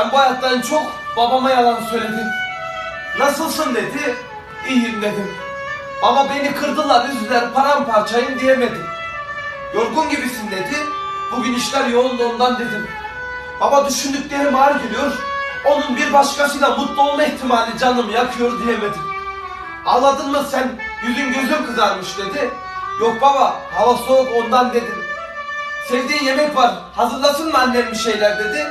Ben bu hayattan çok babama yalan söyledim. Nasılsın dedi. İyiyim dedim. Ama beni kırdılar, üzdüler, paramparçayım diyemedim. Yorgun gibisin dedi. Bugün işler yoğun da ondan dedim. Baba düşündüklerim ağır geliyor. Onun bir başkasıyla mutlu olma ihtimali canımı yakıyor diyemedim. Ağladın mı sen? Yüzün gözün kızarmış dedi. Yok baba, hava soğuk ondan dedim. Sevdiğin yemek var, hazırlasın mı annem bir şeyler dedi.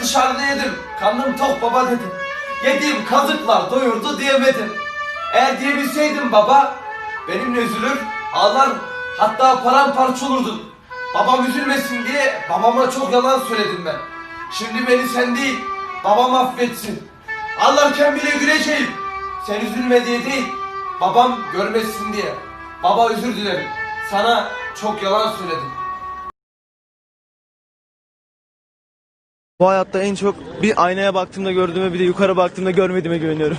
Dışarıda yedim, karnım tok baba dedim. Yediğim kazıklar doyurdu diyemedim. Eğer diyebilseydim baba, benimle üzülür, ağlar, hatta paramparça olurdun. Babam üzülmesin diye babama çok yalan söyledim ben. Şimdi beni sen değil, babam affetsin. Ağlarken bile güleceğim. Sen üzülme diye değil, babam görmesin diye. Baba özür dilerim. Sana çok yalan söyledim. Bu hayatta en çok bir aynaya baktığımda gördüğüme bir de yukarı baktığımda görmediğime güveniyorum.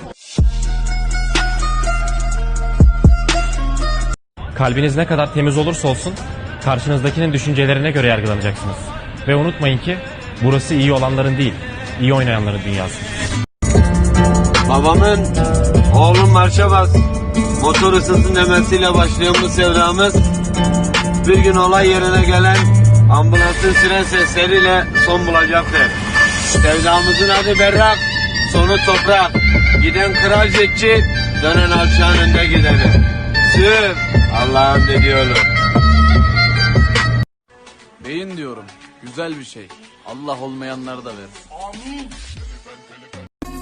Kalbiniz ne kadar temiz olursa olsun karşınızdakinin düşüncelerine göre yargılanacaksınız. Ve unutmayın ki burası iyi olanların değil, iyi oynayanların dünyası. Babamın oğlum marşa bas motor ısınsın demesiyle başlayan bu sevdamız bir gün olay yerine gelen ambulansın siren sesleriyle son bulacaktır. Sevdamızın adı berrak, sonu toprak. Giden kral zetçi, dönen alçağın önde gideni. Sır, Allah'ın dediği olur. Beyin diyorum. Güzel bir şey. Allah olmayanları da verir.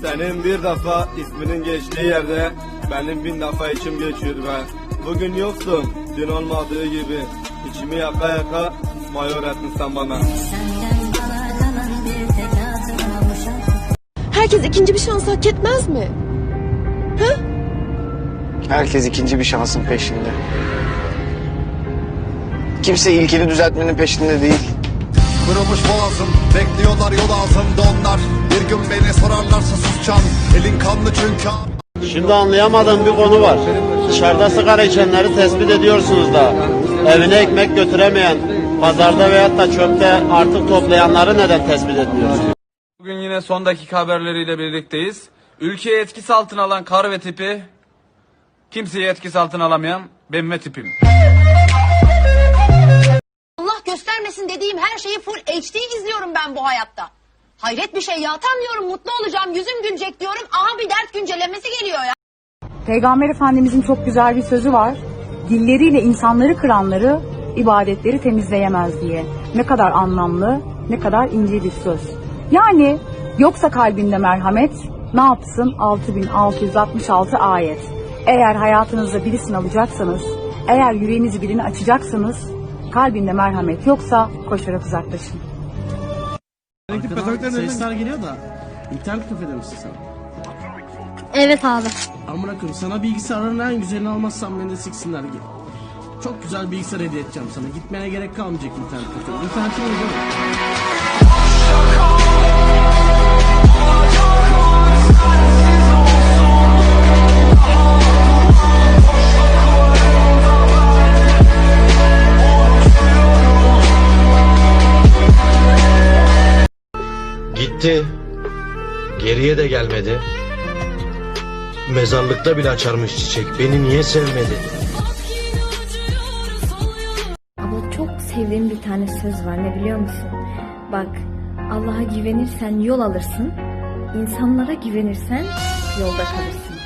Senin bir defa isminin geçtiği yerde benim bin defa içim geçiyor be. Bugün yoksun, dün olmadığı gibi. İçimi yaka yaka mayor ettin sen bana. Herkes ikinci bir şans hak etmez mi? Herkes ikinci bir şansın peşinde. Kimse ilkini düzeltmenin peşinde değil. Kırılmış boğazım Bekliyorlar yol ağzımda onlar Bir gün beni sorarlarsa susacağım Elin kanlı çünkü Şimdi anlayamadığım bir konu var. Dışarıda sigara içenleri tespit ediyorsunuz da evine ekmek götüremeyen, pazarda veyahut da çöpte artık toplayanları neden tespit etmiyorsunuz? Bugün yine son dakika haberleriyle birlikteyiz. Ülkeyi etkisi altına alan kar ve tipi, kimseyi etkisi altına alamayan ben ve tipim. Allah göstermesin dediğim her şeyi full HD izliyorum ben bu hayatta. Hayret bir şey ya tam diyorum mutlu olacağım yüzüm gülecek diyorum aha bir dert güncellemesi geliyor ya. Peygamber Efendimizin çok güzel bir sözü var. Dilleriyle insanları kıranları ibadetleri temizleyemez diye. Ne kadar anlamlı, ne kadar ince bir söz. Yani yoksa kalbinde merhamet ne yapsın 6666 ayet. Eğer hayatınızda birisini alacaksanız, eğer yüreğinizi birine açacaksanız, kalbinde merhamet yoksa koşarak uzaklaşın. Sesler geliyor da internet kafede misin sen? Evet abi. Amına koyayım sana bilgisayarların en güzelini almazsan beni de siksinler git. Çok güzel bilgisayar hediye edeceğim sana. Gitmene gerek kalmayacak internet kafede. İnternetin mi? Gitti. Geriye de gelmedi. Mezarlıkta bile açarmış çiçek. Beni niye sevmedi? Sevdiğim bir tane söz var ne biliyor musun? Bak Allah'a güvenirsen yol alırsın, insanlara güvenirsen yolda kalırsın.